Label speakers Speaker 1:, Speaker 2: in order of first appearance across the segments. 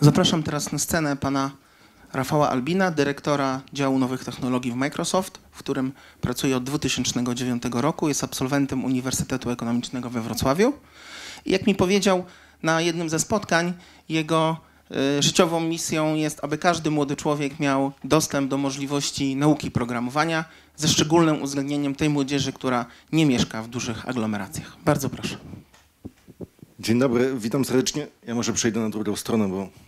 Speaker 1: Zapraszam teraz na scenę pana Rafała Albina, dyrektora działu nowych technologii w Microsoft, w którym pracuje od 2009 roku. Jest absolwentem Uniwersytetu Ekonomicznego we Wrocławiu. I jak mi powiedział na jednym ze spotkań, jego y, życiową misją jest, aby każdy młody człowiek miał dostęp do możliwości nauki programowania, ze szczególnym uwzględnieniem tej młodzieży, która nie mieszka w dużych aglomeracjach. Bardzo proszę.
Speaker 2: Dzień dobry, witam serdecznie. Ja może przejdę na drugą stronę, bo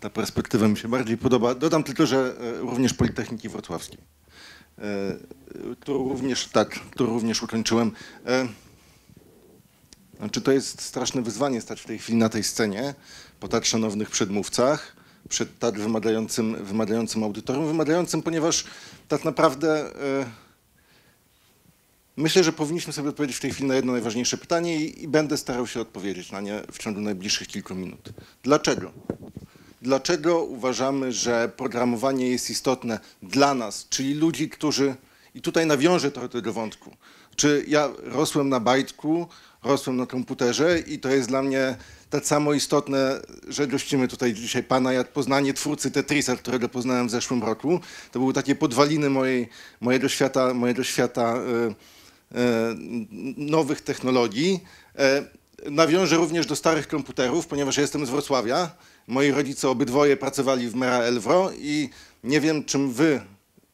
Speaker 2: ta perspektywa mi się bardziej podoba. Dodam tylko, że e, również Politechniki Wrocławskiej, e, którą również, tak, którą również ukończyłem. E, znaczy to jest straszne wyzwanie stać w tej chwili na tej scenie, po tak szanownych przedmówcach, przed tak wymagającym, wymagającym audytorium, wymagającym, ponieważ tak naprawdę myślę, że powinniśmy sobie odpowiedzieć w tej chwili na jedno najważniejsze pytanie i, i będę starał się odpowiedzieć na nie w ciągu najbliższych kilku minut. Dlaczego? Dlaczego uważamy, że programowanie jest istotne dla nas, czyli ludzi, którzy, i tutaj nawiążę trochę tego wątku, czy ja rosłem na bajtku, rosłem na komputerze i to jest dla mnie tak samo istotne, że gościmy tutaj dzisiaj pana jak Poznanie, twórcy Tetrisa, którego poznałem w zeszłym roku. To były takie podwaliny mojej, mojego świata, mojego świata e, e, nowych technologii. E, nawiążę również do starych komputerów, ponieważ jestem z Wrocławia Moi rodzice obydwoje pracowali w Mera Elwro i nie wiem, czym wy,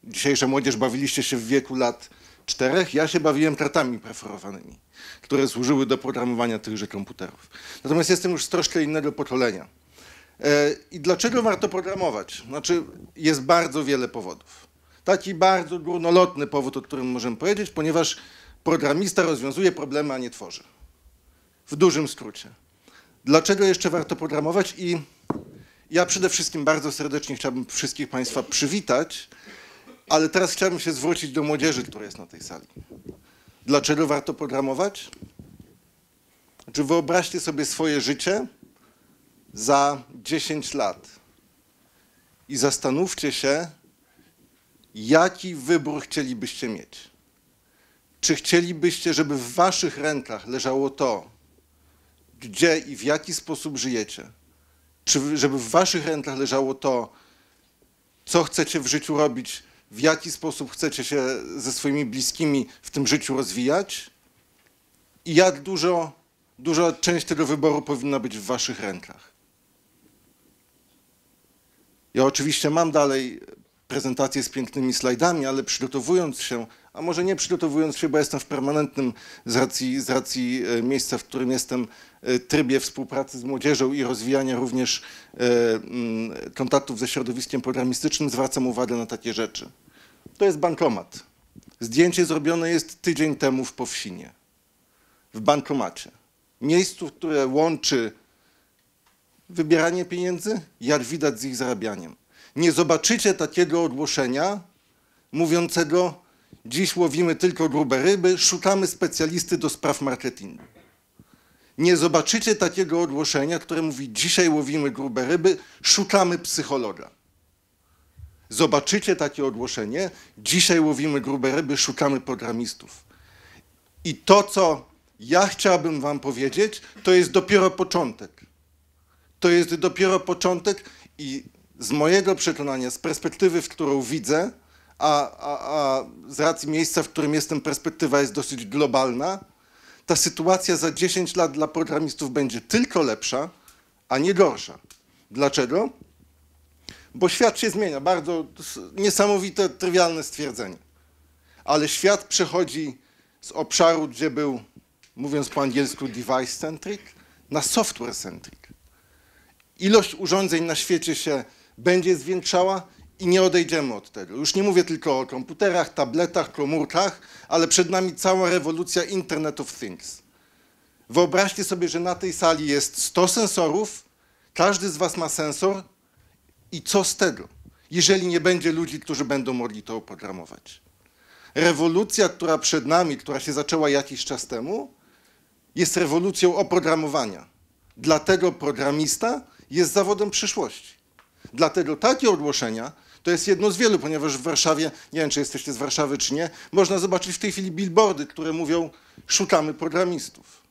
Speaker 2: dzisiejsza młodzież, bawiliście się w wieku lat czterech. Ja się bawiłem kartami preferowanymi, które służyły do programowania tychże komputerów. Natomiast jestem już z troszkę innego pokolenia. E, I dlaczego warto programować? Znaczy, jest bardzo wiele powodów. Taki bardzo górnolotny powód, o którym możemy powiedzieć, ponieważ programista rozwiązuje problemy, a nie tworzy. W dużym skrócie. Dlaczego jeszcze warto programować i ja przede wszystkim bardzo serdecznie chciałbym wszystkich Państwa przywitać, ale teraz chciałbym się zwrócić do młodzieży, która jest na tej sali. Dlaczego warto programować? Znaczy wyobraźcie sobie swoje życie za 10 lat i zastanówcie się, jaki wybór chcielibyście mieć. Czy chcielibyście, żeby w waszych rękach leżało to, gdzie i w jaki sposób żyjecie? Czy żeby w waszych rękach leżało to, co chcecie w życiu robić, w jaki sposób chcecie się ze swoimi bliskimi w tym życiu rozwijać i jak dużo, duża część tego wyboru powinna być w waszych rękach. Ja oczywiście mam dalej prezentację z pięknymi slajdami, ale przygotowując się, a może nie przygotowując się, bo jestem w permanentnym z racji, z racji e, miejsca, w którym jestem, e, trybie współpracy z młodzieżą i rozwijania również e, mm, kontaktów ze środowiskiem programistycznym, zwracam uwagę na takie rzeczy. To jest bankomat. Zdjęcie zrobione jest tydzień temu w Powsinie, w bankomacie. Miejscu, które łączy wybieranie pieniędzy, jak widać z ich zarabianiem nie zobaczycie takiego ogłoszenia mówiącego dziś łowimy tylko grube ryby, szukamy specjalisty do spraw marketingu. Nie zobaczycie takiego ogłoszenia, które mówi dzisiaj łowimy grube ryby, szukamy psychologa. Zobaczycie takie ogłoszenie, dzisiaj łowimy grube ryby, szukamy programistów. I to, co ja chciałbym wam powiedzieć, to jest dopiero początek. To jest dopiero początek i z mojego przekonania, z perspektywy, w którą widzę, a, a, a z racji miejsca, w którym jestem, perspektywa jest dosyć globalna, ta sytuacja za 10 lat dla programistów będzie tylko lepsza, a nie gorsza. Dlaczego? Bo świat się zmienia. Bardzo niesamowite, trywialne stwierdzenie. Ale świat przechodzi z obszaru, gdzie był, mówiąc po angielsku, device-centric, na software-centric. Ilość urządzeń na świecie się będzie zwiększała i nie odejdziemy od tego. Już nie mówię tylko o komputerach, tabletach, komórkach, ale przed nami cała rewolucja Internet of Things. Wyobraźcie sobie, że na tej sali jest 100 sensorów, każdy z Was ma sensor i co z tego, jeżeli nie będzie ludzi, którzy będą mogli to oprogramować? Rewolucja, która przed nami, która się zaczęła jakiś czas temu, jest rewolucją oprogramowania. Dlatego programista jest zawodem przyszłości. Dlatego takie ogłoszenia to jest jedno z wielu, ponieważ w Warszawie, nie wiem czy jesteście z Warszawy czy nie, można zobaczyć w tej chwili billboardy, które mówią szukamy programistów.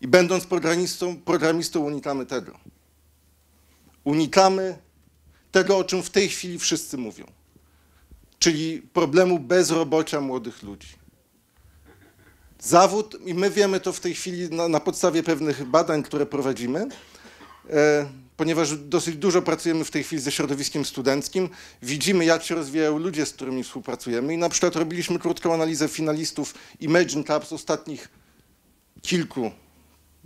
Speaker 2: I będąc programistą, programistą unikamy tego. Unikamy tego, o czym w tej chwili wszyscy mówią, czyli problemu bezrobocia młodych ludzi. Zawód, i my wiemy to w tej chwili na, na podstawie pewnych badań, które prowadzimy, e, ponieważ dosyć dużo pracujemy w tej chwili ze środowiskiem studenckim, widzimy, jak się rozwijają ludzie, z którymi współpracujemy. I na przykład robiliśmy krótką analizę finalistów Imagine Club z ostatnich kilku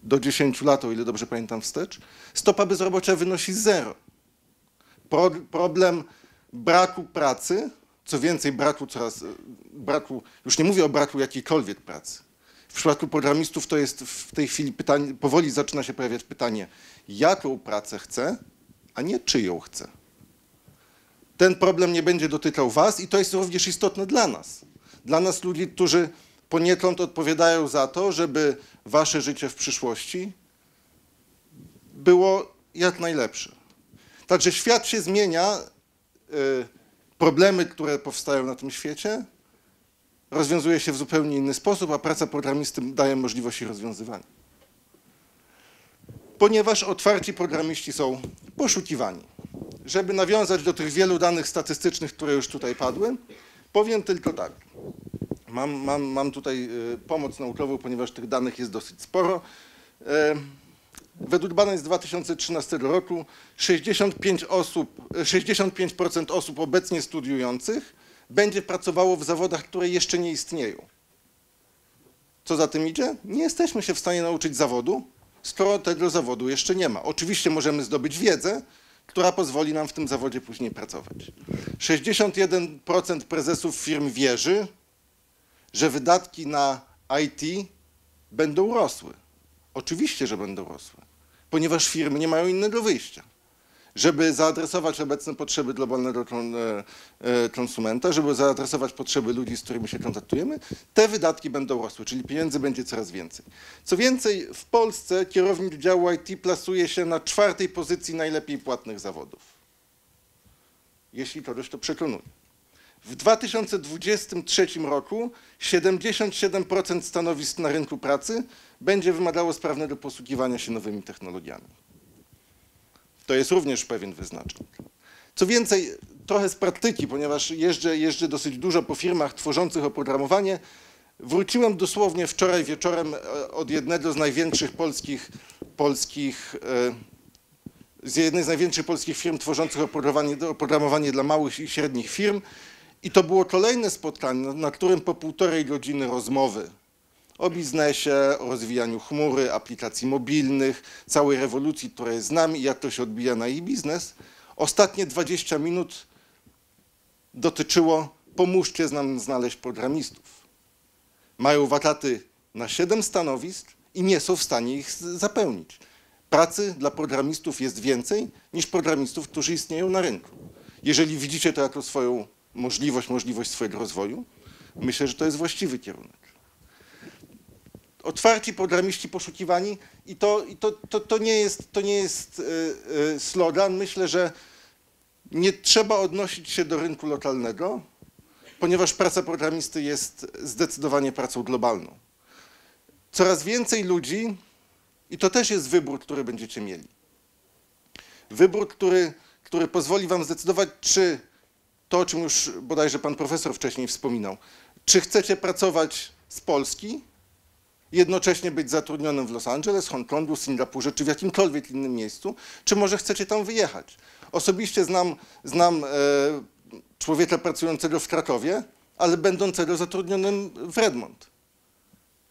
Speaker 2: do 10 lat, o ile dobrze pamiętam wstecz. Stopa bezrobocia wynosi zero. Pro, problem braku pracy, co więcej, braku coraz, braku, już nie mówię o braku jakiejkolwiek pracy. W przypadku programistów to jest w tej chwili pytanie, powoli zaczyna się pojawiać pytanie, jaką pracę chcę, a nie czyją chcę. Ten problem nie będzie dotykał Was i to jest również istotne dla nas. Dla nas ludzi, którzy poniekąd odpowiadają za to, żeby Wasze życie w przyszłości było jak najlepsze. Także świat się zmienia, y, problemy, które powstają na tym świecie, rozwiązuje się w zupełnie inny sposób, a praca programisty daje możliwości rozwiązywania. Ponieważ otwarci programiści są poszukiwani. Żeby nawiązać do tych wielu danych statystycznych, które już tutaj padły, powiem tylko tak. Mam, mam, mam tutaj y, pomoc naukową, ponieważ tych danych jest dosyć sporo. Y, według badań z 2013 roku 65%, osób, 65% osób obecnie studiujących będzie pracowało w zawodach, które jeszcze nie istnieją. Co za tym idzie? Nie jesteśmy się w stanie nauczyć zawodu, skoro tego zawodu jeszcze nie ma. Oczywiście możemy zdobyć wiedzę, która pozwoli nam w tym zawodzie później pracować. 61% prezesów firm wierzy, że wydatki na IT będą rosły. Oczywiście, że będą rosły, ponieważ firmy nie mają innego wyjścia żeby zaadresować obecne potrzeby globalnego e, e, konsumenta, żeby zaadresować potrzeby ludzi, z którymi się kontaktujemy, te wydatki będą rosły, czyli pieniędzy będzie coraz więcej. Co więcej, w Polsce kierownik działu IT plasuje się na czwartej pozycji najlepiej płatnych zawodów. Jeśli kogoś to przekonuje. W 2023 roku 77% stanowisk na rynku pracy będzie wymagało sprawnego posługiwania się nowymi technologiami. To jest również pewien wyznacznik. Co więcej, trochę z praktyki, ponieważ jeżdżę, jeżdżę dosyć dużo po firmach tworzących oprogramowanie, wróciłem dosłownie wczoraj wieczorem e, od jednego z największych polskich, polskich e, z jednej z największych polskich firm tworzących oprogramowanie, oprogramowanie dla małych i średnich firm. I to było kolejne spotkanie, na którym po półtorej godziny rozmowy o biznesie, o rozwijaniu chmury, aplikacji mobilnych, całej rewolucji, która jest z nami i jak to się odbija na jej biznes. Ostatnie 20 minut dotyczyło pomóżcie nam znaleźć programistów. Mają wakaty na 7 stanowisk i nie są w stanie ich zapełnić. Pracy dla programistów jest więcej niż programistów, którzy istnieją na rynku. Jeżeli widzicie to jako swoją możliwość, możliwość swojego rozwoju, myślę, że to jest właściwy kierunek otwarci programiści poszukiwani i to, i to, to, to nie jest, to nie jest yy, slogan. Myślę, że nie trzeba odnosić się do rynku lokalnego, ponieważ praca programisty jest zdecydowanie pracą globalną. Coraz więcej ludzi, i to też jest wybór, który będziecie mieli. Wybór, który, który pozwoli wam zdecydować, czy to, o czym już bodajże pan profesor wcześniej wspominał, czy chcecie pracować z Polski, jednocześnie być zatrudnionym w Los Angeles, Hongkongu, Singapurze czy w jakimkolwiek innym miejscu, czy może chcecie tam wyjechać. Osobiście znam, znam e, człowieka pracującego w Krakowie, ale będącego zatrudnionym w Redmond.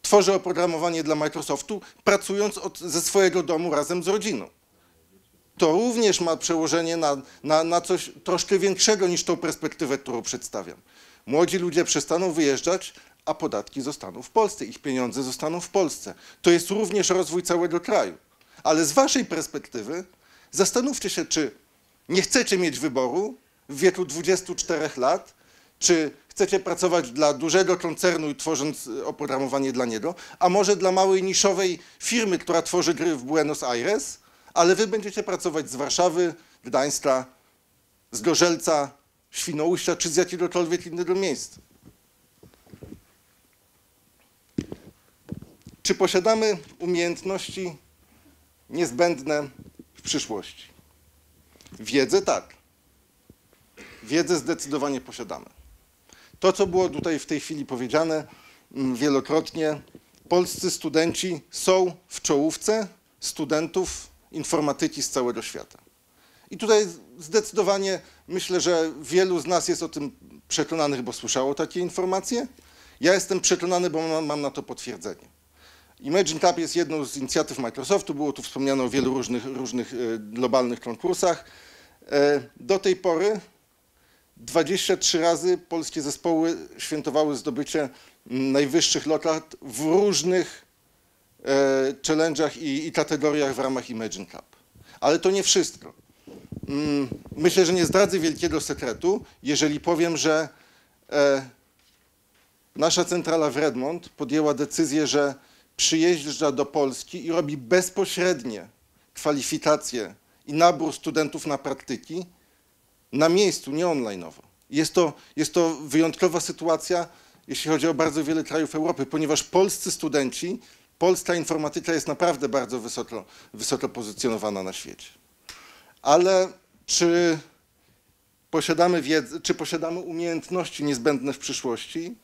Speaker 2: Tworzę oprogramowanie dla Microsoftu, pracując od, ze swojego domu razem z rodziną. To również ma przełożenie na, na, na coś troszkę większego niż tą perspektywę, którą przedstawiam. Młodzi ludzie przestaną wyjeżdżać, a podatki zostaną w Polsce, ich pieniądze zostaną w Polsce. To jest również rozwój całego kraju. Ale z waszej perspektywy zastanówcie się, czy nie chcecie mieć wyboru w wieku 24 lat, czy chcecie pracować dla dużego koncernu i tworząc oprogramowanie dla niego, a może dla małej niszowej firmy, która tworzy gry w Buenos Aires, ale wy będziecie pracować z Warszawy, Gdańska, z Gorzelca, Świnoujścia czy z jakiegokolwiek innego miejsca. Czy posiadamy umiejętności niezbędne w przyszłości? Wiedzę tak. Wiedzę zdecydowanie posiadamy. To, co było tutaj w tej chwili powiedziane mm, wielokrotnie, polscy studenci są w czołówce studentów informatyki z całego świata. I tutaj zdecydowanie myślę, że wielu z nas jest o tym przekonanych, bo słyszało takie informacje. Ja jestem przekonany, bo mam, mam na to potwierdzenie. Imagine Cup jest jedną z inicjatyw Microsoftu, było tu wspomniano o wielu różnych, różnych e, globalnych konkursach. E, Do tej pory 23 razy polskie zespoły świętowały zdobycie mm, najwyższych lokat w różnych e, challenge'ach i, i kategoriach w ramach Imagine Cup. Ale to nie wszystko. Mm, Myślę, że nie zdradzę wielkiego sekretu, jeżeli powiem, że nasza centrala w Redmond podjęła decyzję, że przyjeżdża do Polski i robi bezpośrednie kwalifikacje i nabór studentów na praktyki na miejscu, nie online'owo. Jest to, jest to wyjątkowa sytuacja, jeśli chodzi o bardzo wiele krajów Europy, ponieważ polscy studenci, polska informatyka jest naprawdę bardzo wysoko, wysoko pozycjonowana na świecie. Ale czy posiadamy wiedzę, czy posiadamy umiejętności niezbędne w przyszłości?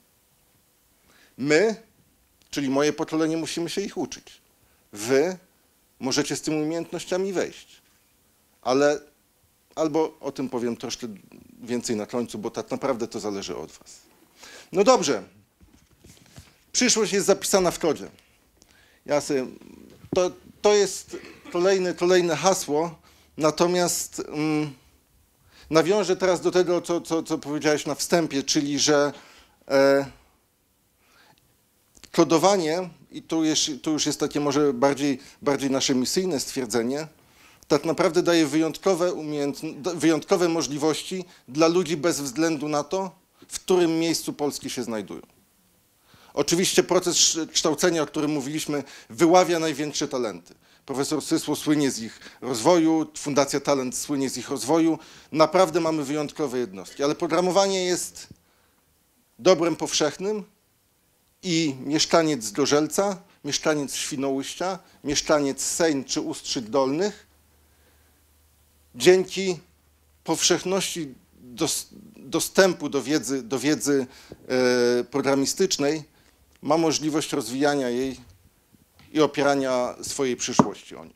Speaker 2: My, czyli moje pokolenie, musimy się ich uczyć. Wy możecie z tymi umiejętnościami wejść. Ale albo o tym powiem troszkę więcej na końcu, bo tak naprawdę to zależy od Was. No dobrze. Przyszłość jest zapisana w kodzie. Ja sobie, to, to jest kolejne, kolejne hasło, natomiast mm, nawiążę teraz do tego, co, co, co powiedziałeś na wstępie, czyli że e, kodowanie, i tu, jest, tu już jest takie może bardziej, bardziej nasze misyjne stwierdzenie, tak naprawdę daje wyjątkowe, wyjątkowe możliwości dla ludzi bez względu na to, w którym miejscu Polski się znajdują. Oczywiście proces sz- kształcenia, o którym mówiliśmy, wyławia największe talenty. Profesor Sysło słynie z ich rozwoju, Fundacja Talent słynie z ich rozwoju. Naprawdę mamy wyjątkowe jednostki, ale programowanie jest dobrem powszechnym i mieszkaniec z Gorzelca, mieszkaniec Świnoujścia, mieszkaniec Sejn czy Ustrzyk Dolnych dzięki powszechności dos, dostępu do wiedzy, do wiedzy e, programistycznej ma możliwość rozwijania jej i opierania swojej przyszłości o nią.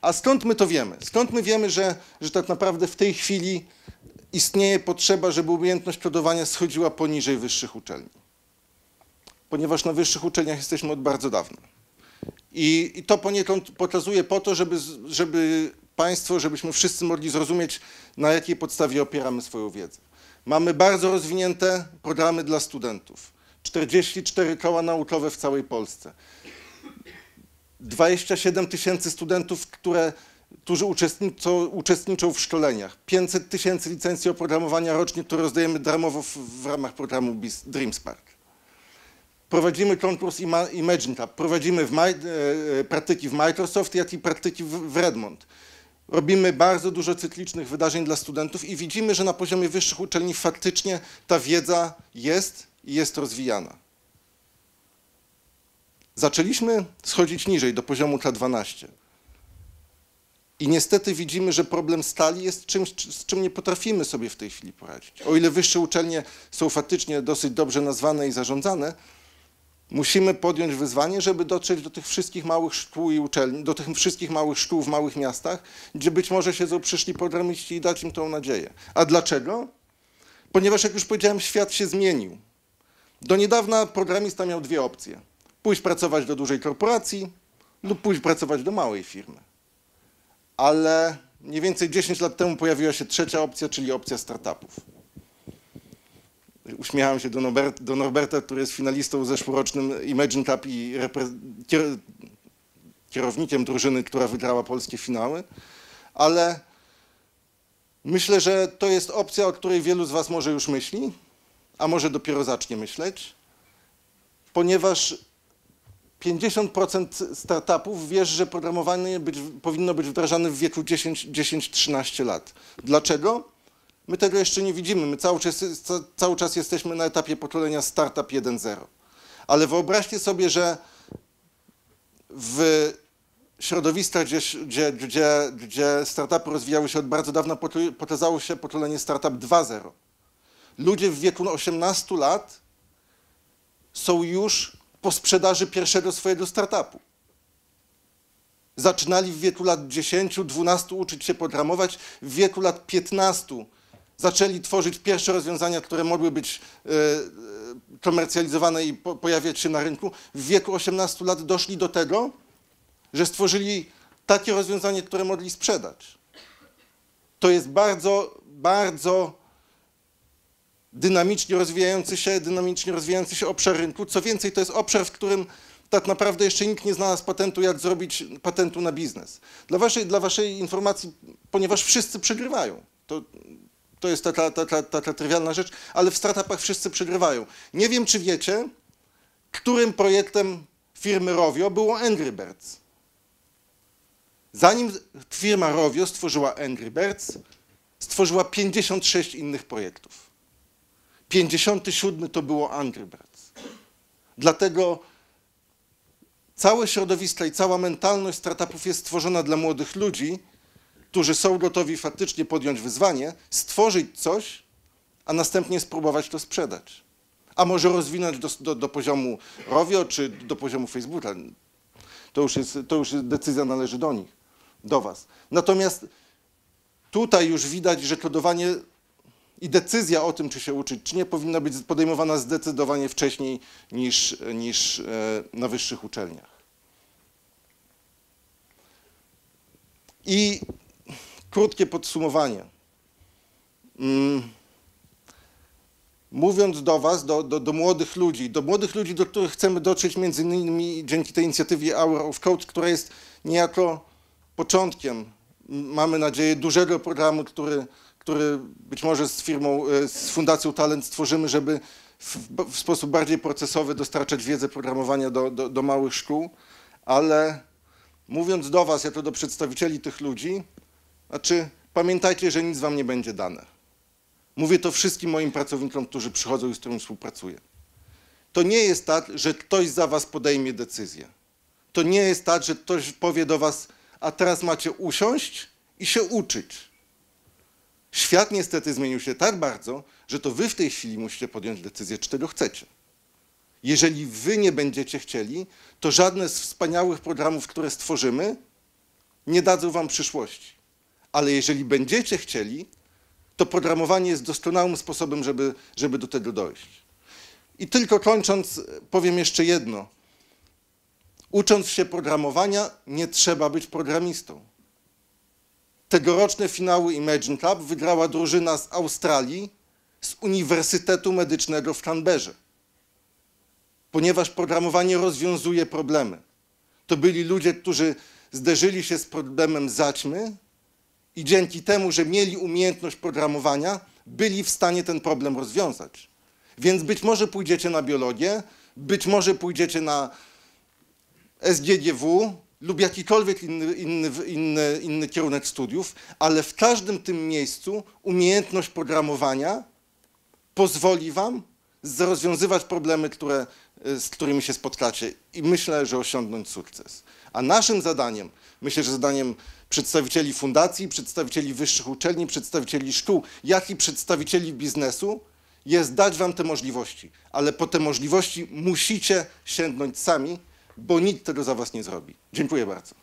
Speaker 2: A skąd my to wiemy? Skąd my wiemy, że, że tak naprawdę w tej chwili istnieje potrzeba, żeby umiejętność kodowania schodziła poniżej wyższych uczelni? Ponieważ na wyższych uczelniach jesteśmy od bardzo dawna. I, i to poniekąd pokazuje po to, żeby, żeby Państwo, żebyśmy wszyscy mogli zrozumieć, na jakiej podstawie opieramy swoją wiedzę. Mamy bardzo rozwinięte programy dla studentów. 44 koła naukowe w całej Polsce. 27 tysięcy studentów, które, którzy uczestniczą, uczestniczą w szkoleniach. 500 tysięcy licencji oprogramowania rocznie, które rozdajemy darmowo w, w ramach programu BIS, DreamSpark. Prowadzimy konkurs Ima- Imagine Cup, prowadzimy w maj, e, e, praktyki w Microsoft, jak i praktyki w Redmond. Robimy bardzo dużo cyklicznych wydarzeń dla studentów i widzimy, że na poziomie wyższych uczelni faktycznie ta wiedza jest i jest rozwijana. Zaczęliśmy schodzić niżej, do poziomu K12. I niestety widzimy, że problem stali jest czymś, z czym nie potrafimy sobie w tej chwili poradzić. O ile wyższe uczelnie są faktycznie dosyć dobrze nazwane i zarządzane, musimy podjąć wyzwanie, żeby dotrzeć do tych wszystkich małych szkół i uczelni, do tych wszystkich małych szkół w małych miastach, gdzie być może siedzą przyszli programiści i dać im tą nadzieję. A dlaczego? Ponieważ, jak już powiedziałem, świat się zmienił. Do niedawna programista miał dwie opcje. Pójść pracować do dużej korporacji lub pójść pracować do małej firmy. Ale mniej więcej 10 lat temu pojawiła się trzecia opcja, czyli opcja startupów. Uśmiecham się do, Norbert, do Norberta, który jest finalistą zeszłorocznym Imagine Cup i kier, kierownikiem drużyny, która wygrała polskie finały, ale myślę, że to jest opcja, o której wielu z Was może już myśli, a może dopiero zacznie myśleć, ponieważ 50% startupów wierzy, że programowanie być, powinno być wdrażane w wieku 10-13 lat. Dlaczego? My tego jeszcze nie widzimy. My cały czas, ca- cały czas jesteśmy na etapie pokolenia Startup 1.0. Ale wyobraźcie sobie, że w środowiskach, gdzie, gdzie, gdzie, gdzie startupy rozwijały się od bardzo dawna, pokazało się pokolenie startup 2.0. Ludzie w wieku 18 lat są już po sprzedaży pierwszego swojego startupu. Zaczynali w wieku lat 10-12 uczyć się programować, w wieku lat 15 zaczęli tworzyć pierwsze rozwiązania, które mogły być e, komercjalizowane i po, pojawiać się na rynku. W wieku 18 lat doszli do tego, że stworzyli takie rozwiązanie, które mogli sprzedać. To jest bardzo, bardzo dynamicznie rozwijający się, dynamicznie rozwijający się obszar rynku. Co więcej, to jest obszar, w którym tak naprawdę jeszcze nikt nie znalazł patentu, jak zrobić patentu na biznes. Dla waszej, dla waszej informacji, ponieważ wszyscy przegrywają. To, to jest taka, taka, taka trywialna rzecz, ale w startupach wszyscy przegrywają. Nie wiem, czy wiecie, którym projektem firmy Rovio było Angry Birds. Zanim firma Rovio stworzyła Angry Birds, stworzyła 56 innych projektów. 57 to było Angry Birds. Dlatego całe środowisko i cała mentalność startupów jest stworzona dla młodych ludzi, którzy są gotowi faktycznie podjąć wyzwanie, stworzyć coś, a następnie spróbować to sprzedać. A może rozwinąć do, do, do poziomu Rovio czy do poziomu Facebooka. To już, jest, to już jest decyzja należy do nich, do was. Natomiast tutaj już widać, że kodowanie i decyzja o tym, czy się uczyć, czy nie, powinna być podejmowana zdecydowanie wcześniej niż, niż e, na wyższych uczelniach. I krótkie podsumowanie. Mm. Mówiąc do Was, do, do, do, młodych ludzi, do młodych ludzi, do których chcemy dotrzeć między innymi dzięki tej inicjatywie Hour of Code, która jest niejako początkiem, mamy nadzieję, dużego programu, który, który być może z firmą, e, z Fundacją Talent stworzymy, żeby w, w sposób bardziej procesowy dostarczać wiedzę programowania do, do, do małych szkół, ale mówiąc do Was, jako do przedstawicieli tych ludzi, znaczy pamiętajcie, że nic Wam nie będzie dane. Mówię to wszystkim moim pracownikom, którzy przychodzą i z którymi współpracuję. To nie jest tak, że ktoś za Was podejmie decyzję. To nie jest tak, że ktoś powie do Was, a teraz macie usiąść i się uczyć. Świat niestety zmienił się tak bardzo, że to Wy w tej chwili musicie podjąć decyzję, czy tego chcecie. Jeżeli Wy nie będziecie chcieli, to żadne z wspaniałych programów, które stworzymy, nie dadzą Wam przyszłości. Ale jeżeli będziecie chcieli, to programowanie jest doskonałym sposobem, żeby, żeby do tego dojść. I tylko kończąc, powiem jeszcze jedno. Ucząc się programowania, nie trzeba być programistą. Tegoroczne finały Imagine Club wygrała drużyna z Australii z Uniwersytetu Medycznego w Canberrze. Ponieważ programowanie rozwiązuje problemy. To byli ludzie, którzy zderzyli się z problemem zaćmy i dzięki temu, że mieli umiejętność programowania, byli w stanie ten problem rozwiązać. Więc być może pójdziecie na biologię, być może pójdziecie na SGGW lub jakikolwiek inny, inny, inny, inny kierunek studiów, ale w każdym tym miejscu umiejętność programowania pozwoli Wam rozwiązywać problemy, które, z którymi się spotkacie i myślę, że osiągnąć sukces. A naszym zadaniem, myślę, że zadaniem przedstawicieli fundacji, przedstawicieli wyższych uczelni, przedstawicieli szkół, jak i przedstawicieli biznesu, jest dać Wam te możliwości, ale po te możliwości musicie sięgnąć sami, bo nikt tego za Was nie zrobi. Dziękuję bardzo.